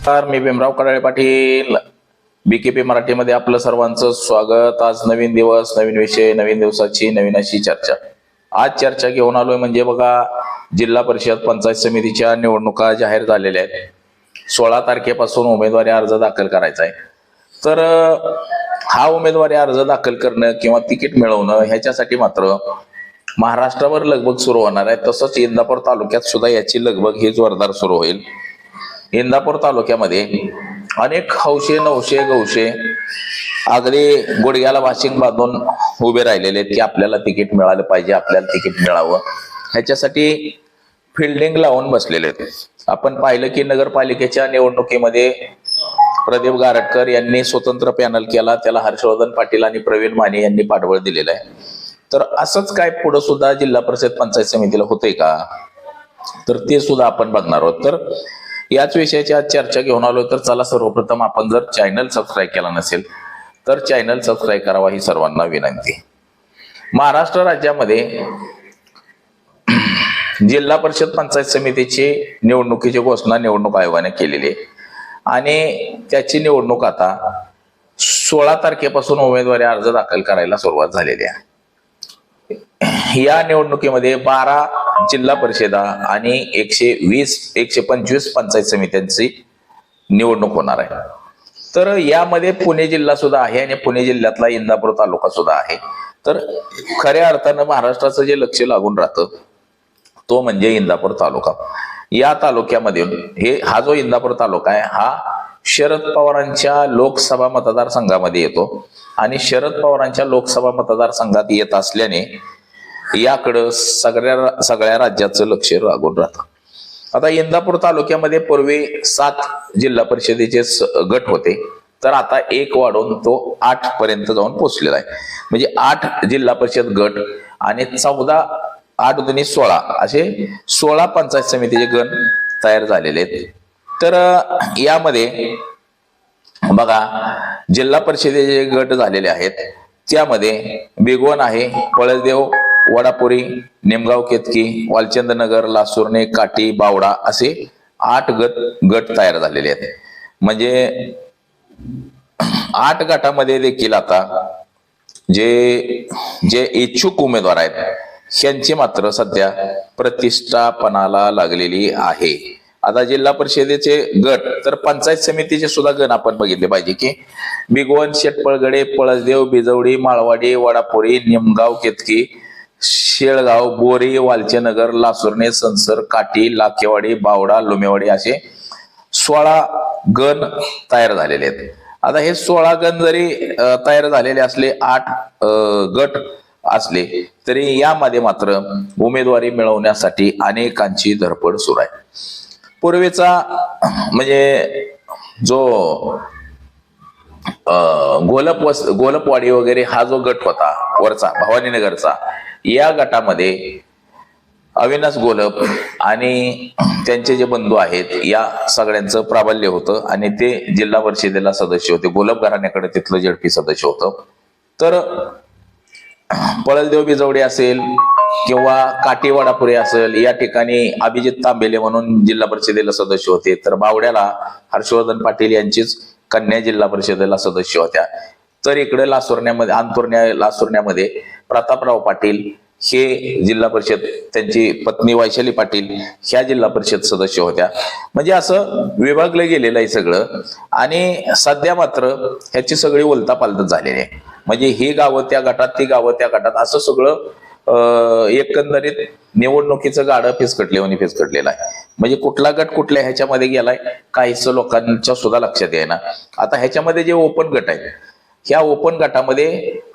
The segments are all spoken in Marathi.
नमस्कार मी भीमराव कडाळे पाटील. बीकेपी मराठीमध्ये आपलं सर्वांचं स्वागत. आज नवीन दिवस नवीन विषय नवीन दिवसाची नवीन अशी चर्चा. आज चर्चा घेऊन आलोय म्हणजे बघा जिल्हा परिषद पंचायत समितीच्या निवडणुका जाहीर झालेल्या आहेत. सोळा तारखेपासून उमेदवारी अर्ज दाखल करायचा आहे. तर हा उमेदवारी अर्ज दाखल करणं किंवा तिकीट मिळवणं ह्याच्यासाठी मात्र महाराष्ट्रावर लगबग सुरू होणार आहे. तसंच इंदापूर तालुक्यात सुद्धा याची लगबग ही जोरदार सुरू होईल. इंदापूर तालुक्यामध्ये अनेक हौशे नवशे गवशे अगदी गुडघ्याला वाशिंग बांधून उभे राहिलेले आहेत की आपल्याला तिकीट मिळालं पाहिजे आपल्याला तिकीट मिळावं. ह्याच्यासाठी फिल्डिंग लावून बसलेले आहेत. आपण पाहिलं की नगरपालिकेच्या निवडणुकीमध्ये प्रदीप गारटकर यांनी स्वतंत्र पॅनल केला त्याला हर्षवर्धन पाटील आणि प्रवीण माने यांनी पाठबळ दिलेलं आहे. तर असंच काय पुढे सुद्धा जिल्हा परिषद पंचायत समितीला होतंय का? तर ते सुद्धा आपण बघणार आहोत. तर याच विषयाची आज चर्चा घेऊन आलो तर चला सर्वप्रथम आपण जर चॅनल सबस्क्राईब केला नसेल तर चॅनल सबस्क्राईब करावा ही सर्वांना विनंती. महाराष्ट्र राज्यामध्ये जिल्हा परिषद पंचायत समितीची निवडणुकीची घोषणा निवडणूक आयोगाने केलेली आहे. आणि त्याची निवडणूक आता सोळा तारखेपासून उमेदवारी अर्ज दाखल करायला सुरुवात झालेली आहे. या निवडणुकीमध्ये बारा जिल्हा परिषदा आणि एकशे वीस एकशे पंचवीस पंचायत समित्यांची निवडणूक होणार आहे. तर यामध्ये पुणे जिल्हा सुद्धा आहे आणि पुणे जिल्ह्यातला इंदापूर तालुका सुद्धा आहे. तर खऱ्या अर्थानं महाराष्ट्राचं जे लक्ष लागून राहतं तो म्हणजे इंदापूर तालुका. या तालुक्यामध्ये हे हा जो इंदापूर तालुका आहे हा शरद पवारांच्या लोकसभा मतदारसंघामध्ये येतो. आणि शरद पवारांच्या लोकसभा मतदारसंघात येत असल्याने याकडं सगळ्या सगळ्या राज्याचं लक्ष लागून राहतं. आता इंदापूर तालुक्यामध्ये पूर्वी सात जिल्हा परिषदेचे स- गट होते. तर आता एक वाढून तो आठ पर्यंत जाऊन पोहोचलेला आहे. म्हणजे आठ जिल्हा परिषद गट आणि चौदा आठ दोन्ही सोळा असे सोळा पंचायत समितीचे गण तयार झालेले आहेत. तर यामध्ये बघा जिल्हा परिषदेचे गट झालेले आहेत त्यामध्ये बेगवण आहे पळसदेव वडापुरी निमगाव केतकी वालचंदनगर लासुर्णे काटी बावडा असे आठ गट गट तयार झालेले आहेत. म्हणजे आठ गटामध्ये देखील आता जे जे इच्छुक उमेदवार आहेत यांची मात्र सध्या प्रतिष्ठापनाला लागलेली आहे. आता जिल्हा परिषदेचे गट तर पंचायत समितीचे सुद्धा गण आपण बघितले पाहिजे की बिगवन शेटपळगडे पळसदेव बिजवडी माळवाडी वडापुरी निमगाव केतकी शेळगाव बोरी वालचेनगर लासुर्णे संसर काटी लाखेवाडी बावडा लोमेवाडी असे सोळा गण तयार झालेले आहेत. आता हे सोळा गण जरी तयार झालेले असले आठ गट असले तरी यामध्ये मात्र उमेदवारी मिळवण्यासाठी अनेकांची धडपड सुरू आहे. पूर्वीचा म्हणजे जो गोलप वस गोलपवाडी वगैरे हा जो गट होता वरचा भवानीनगरचा या गटामध्ये अविनाश गोलप आणि त्यांचे जे बंधू आहेत या सगळ्यांचं प्राबल्य होतं आणि ते जिल्हा परिषदेला सदस्य होते. गोलप घराण्याकडे तिथलं झडपी सदस्य होतं. तर पळलदेव बिजवडे असेल किंवा काटेवाडापुरे असेल या ठिकाणी अभिजित तांबेले म्हणून जिल्हा परिषदेला सदस्य होते. तर बावड्याला हर्षवर्धन पाटील यांचीच कन्या जिल्हा परिषदेला सदस्य होत्या. तर इकडे लासुरण्यामध्ये अंतुरण्या लासुरण्यामध्ये प्रतापराव पाटील हे जिल्हा परिषद त्यांची पत्नी वैशाली पाटील ह्या जिल्हा परिषद सदस्य होत्या. म्हणजे असं विभागलं गेलेलं आहे सगळं. आणि सध्या मात्र ह्याची सगळी उलतापालत झालेली आहे. म्हणजे ही गावं त्या गटात ती गावं त्या गटात असं सगळं एकंदरीत निवडणुकीचं गाडं फिसकटले फिसकटलेलं आहे. म्हणजे कुठला गट कुठल्या ह्याच्यामध्ये गेलाय काहीच लोकांच्या सुद्धा लक्षात येईना. आता ह्याच्यामध्ये जे ओपन गट आहेत ह्या ओपन गटामध्ये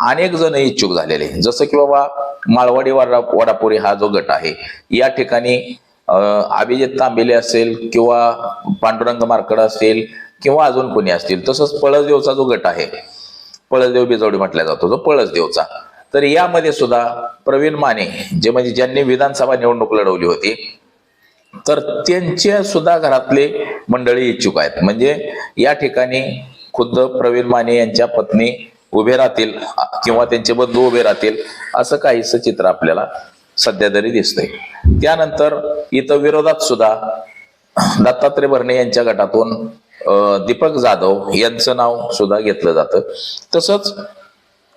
अनेक जण इच्छुक झालेले आहेत. जसं की बाबा माळवाडी वाडा वडापुरी हा जो गट आहे या ठिकाणी अभिजित तांबेले असेल किंवा पांडुरंग मार्कड असेल किंवा अजून कोणी असतील तसंच पळसदेवचा जो गट आहे पळसदेव बिजवडी म्हटला जातो जो पळसदेवचा तर यामध्ये सुद्धा प्रवीण माने जे म्हणजे ज्यांनी विधानसभा निवडणूक लढवली होती तर त्यांच्या सुद्धा घरातले मंडळी इच्छुक आहेत म्हणजे या ठिकाणी खुद्द प्रवीण माने यांच्या पत्नी उभे राहतील किंवा त्यांचे बंधू उभे राहतील असं काहीच चित्र आपल्याला सध्या तरी दिसतंय. त्यानंतर इथं विरोधात सुद्धा दत्तात्रय भरणे यांच्या गटातून दीपक जाधव यांचं नाव सुद्धा घेतलं जातं. तसंच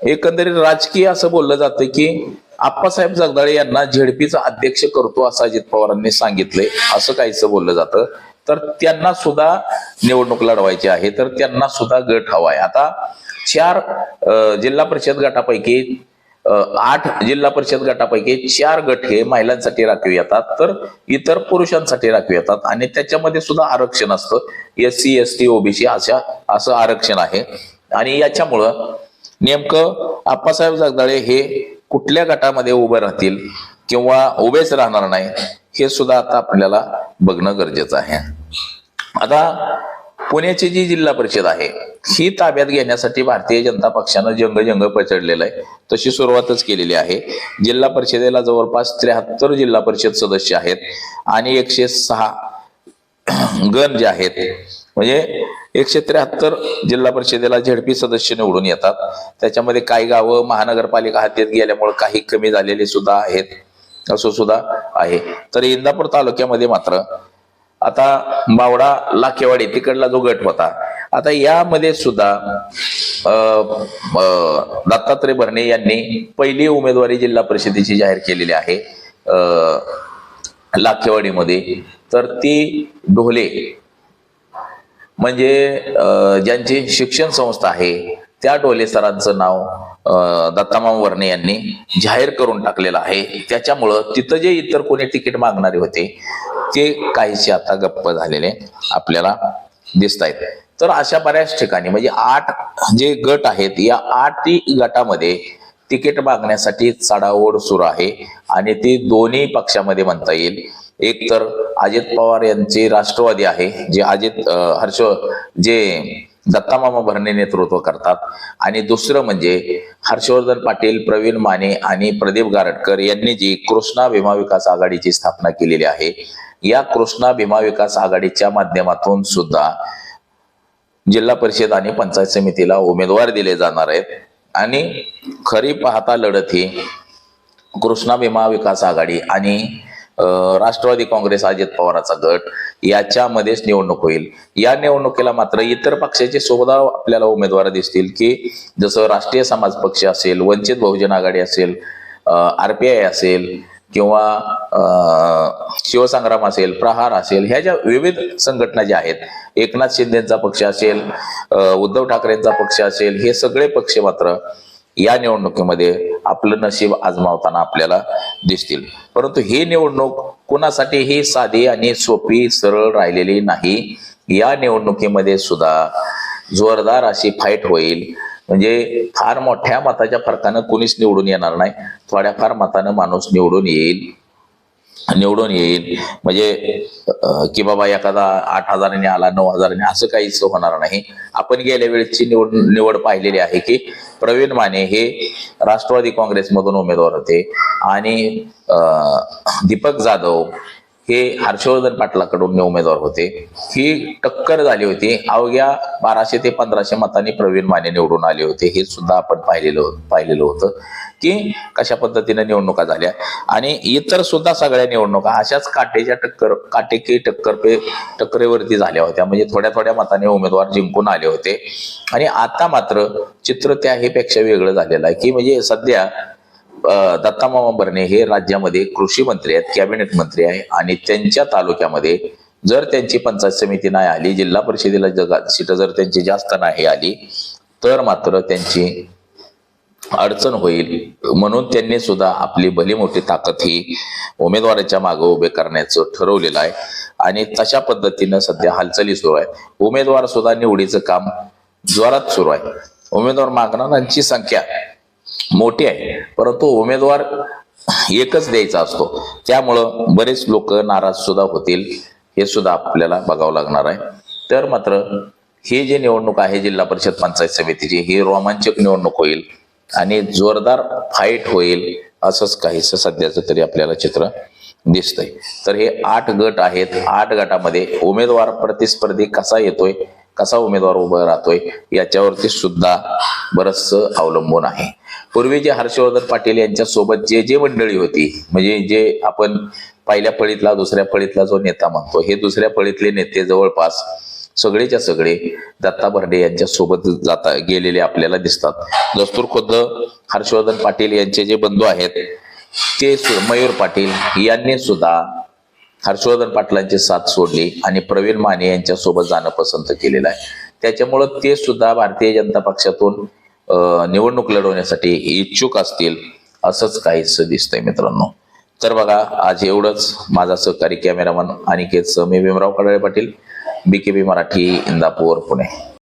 एकंदरीत राजकीय असं बोललं जातं की आप्पासाहेब जगदाळे यांना झेडपीचा अध्यक्ष करतो असं अजित पवारांनी सांगितलंय असं काहीच बोललं जातं. तर त्यांना सुद्धा निवडणूक लढवायची आहे. तर त्यांना सुद्धा गट हवा आहे. आता चार जिल्हा परिषद गटापैकी आठ जिल्हा परिषद गटापैकी चार गट हे महिलांसाठी राखीव येतात. तर इतर पुरुषांसाठी राखीव येतात. आणि त्याच्यामध्ये सुद्धा आरक्षण असतं. S C S T OBC अशा असं आरक्षण आहे. आणि याच्यामुळं नेमकं आप्पासाहेब जगदाळे हे कुठल्या गटामध्ये उभे राहतील किंवा उभेच राहणार नाही हे सुद्धा आता आपल्याला बघणं गरजेचं आहे. आता पुण्याची जी जिल्हा परिषद आहे ही ताब्यात घेण्यासाठी भारतीय जनता पक्षानं जंग जंग पचडलेलं आहे. तशी सुरुवातच केलेली आहे. जिल्हा परिषदेला जवळपास त्र्याहत्तर जिल्हा परिषद सदस्य आहेत आणि एकशे सहा गण जे आहेत म्हणजे एकशे त्र्याहत्तर जिल्हा परिषदेला झेडपी सदस्य निवडून येतात. त्याच्यामध्ये काही गावं महानगरपालिका हद्दीत गेल्यामुळे काही कमी झालेले सुद्धा आहेत असं सुद्धा आहे. तर इंदापूर तालुक्यामध्ये मात्र आता बावडा लाखेवाडी तिकडला जो गट होता. आता यामध्ये सुद्धा दत्तात्रय भरणे यांनी पहिली उमेदवारी जिल्हा परिषदेची जाहीर केलेली आहे लाखेवाडीमध्ये. तर ती ढोले म्हणजे ज्यांची शिक्षण संस्था आहे त्या डोले सरांचं नाव दत्तामाम वर्णे यांनी जाहीर करून टाकलेलं आहे. त्याच्यामुळं तिथं जे इतर कोणी तिकीट मागणारे होते ते काहीसे आता गप्प झालेले आपल्याला दिसत आहेत तर अशा बऱ्याच ठिकाणी म्हणजे आठ जे गट आहेत या आठही गटामध्ये तिकीट मागण्यासाठी चढाओढ सुरू आहे आणि ती दोन्ही पक्षामध्ये म्हणता येईल. एक तर अजित पवार यांचे राष्ट्रवादी आहे जे अजित हर्ष जे दत्तामामा भरणे नेतृत्व करतात. आणि दुसरं म्हणजे हर्षवर्धन पाटील प्रवीण माने आणि प्रदीप गारटकर यांनी जी कृष्णा भीमा विकास आघाडीची स्थापना केलेली आहे या कृष्णा भीमा विकास आघाडीच्या माध्यमातून सुद्धा जिल्हा परिषद आणि पंचायत समितीला उमेदवार दिले जाणार आहेत. आणि खरी पाहता लढत ही कृष्णा भीमा विकास आघाडी आणि राष्ट्रवादी काँग्रेस अजित पवाराचा गट याच्यामध्येच निवडणूक होईल. या निवडणुकीला मात्र इतर पक्षाचे सुद्धा आपल्याला उमेदवार दिसतील की जसं राष्ट्रीय समाज पक्ष असेल वंचित बहुजन आघाडी असेल आरपीआय असेल किंवा शिवसंग्राम असेल प्रहार असेल ह्या ज्या विविध संघटना ज्या आहेत एकनाथ शिंदेचा पक्ष असेल उद्धव ठाकरेंचा पक्ष असेल हे सगळे पक्ष मात्र या निवडणुकीमध्ये आपलं नशीब आजमावताना आपल्याला दिसतील. परंतु ही निवडणूक कुणासाठी ही साधी आणि सोपी सरळ राहिलेली नाही. या निवडणुकीमध्ये सुद्धा जोरदार अशी फाईट होईल. म्हणजे फार मोठ्या मताच्या फरकानं कोणीच निवडून येणार नाही. थोड्याफार मतानं माणूस निवडून येईल. निवडून येईल. म्हणजे की बाबा एखादा आठ हजाराने आला नऊ हजाराने असं काहीच होणार नाही. आपण गेल्या वेळेची निवड निवड पाहिलेली आहे की प्रवीण माने हे राष्ट्रवादी काँग्रेसमधून उमेदवार होते. आणि दीपक जाधव हे हर्षवर्धन पाटलाकडून उमेदवार होते. ही टक्कर झाली होती. अवघ्या बाराशे ते पंधराशे मतांनी प्रवीण माने निवडून आले होते. हे सुद्धा आपण पाहिलेलं पाहिलेलं होतं की कशा पद्धतीने निवडणुका झाल्या. आणि इतर सुद्धा सगळ्या निवडणुका अशाच काटेच्या टक्कर काटेकी टक्कर पे टक्करेवरती झाल्या होत्या. म्हणजे थोड्या थोड्या मताने उमेदवार जिंकून आले होते. आणि आता मात्र चित्र त्याही पेक्षा वेगळं झालेलं आहे की म्हणजे सध्या दत्तामामा भरणे हे राज्यामध्ये कृषी मंत्री आहेत कॅबिनेट मंत्री आहे आणि त्यांच्या तालुक्यामध्ये जर त्यांची पंचायत समिती नाही आली जिल्हा परिषदेला जगात सीट जर त्यांची जास्त नाही आली तर मात्र त्यांची अडचण होईल. म्हणून त्यांनी सुद्धा आपली भली मोठी ताकद ही उमेदवाराच्या मागे उभे करण्याचं ठरवलेलं आहे. आणि तशा पद्धतीनं सध्या हालचाली सुरू आहे उमेदवार सुद्धा निवडीचं काम जोरात सुरू आहे. उमेदवार मागणाऱ्यांची संख्या मोठी आहे. परंतु उमेदवार एकच द्यायचा असतो. त्यामुळं बरेच लोक नाराज सुद्धा होतील. हे सुद्धा आपल्याला बघावं लागणार आहे. तर मात्र ही जी निवडणूक आहे जिल्हा परिषद पंचायत समितीची ही रोमांचक निवडणूक होईल आणि जोरदार फाईट होईल असंच काहीसं सध्याचं तरी आपल्याला चित्र दिसतंय. तर हे आठ गट आहेत. आठ गटामध्ये उमेदवार प्रतिस्पर्धी कसा येतोय कसा उमेदवार उभा राहतोय याच्यावरती सुद्धा बरंच अवलंबून आहे. पूर्वी जे हर्षवर्धन पाटील यांच्या सोबत जे जे मंडळी होती म्हणजे जे आपण पहिल्या फळीतला दुसऱ्या फळीतला जो नेता म्हणतो हे दुसऱ्या फळीतले नेते जवळपास सगळेच्या सगळे दत्ता भरडे यांच्या सोबत जाता गेलेले आपल्याला दिसतात. दस्तूर खुद्द हर्षवर्धन पाटील यांचे जे बंधू आहेत ते मयूर पाटील यांनी सुद्धा हर्षवर्धन पाटलांची साथ सोडली आणि प्रवीण माने यांच्यासोबत जाणं पसंत केलेलं आहे. त्याच्यामुळं ते सुद्धा भारतीय जनता पक्षातून निवडणूक लढवण्यासाठी इच्छुक असतील असंच काहीच दिसतंय मित्रांनो. तर बघा आज एवढंच. माझा सहकारी कॅमेरामन अनिकेत मी भीमराव कडाळे पाटील बीकेबी मराठी इंदापूर पुणे.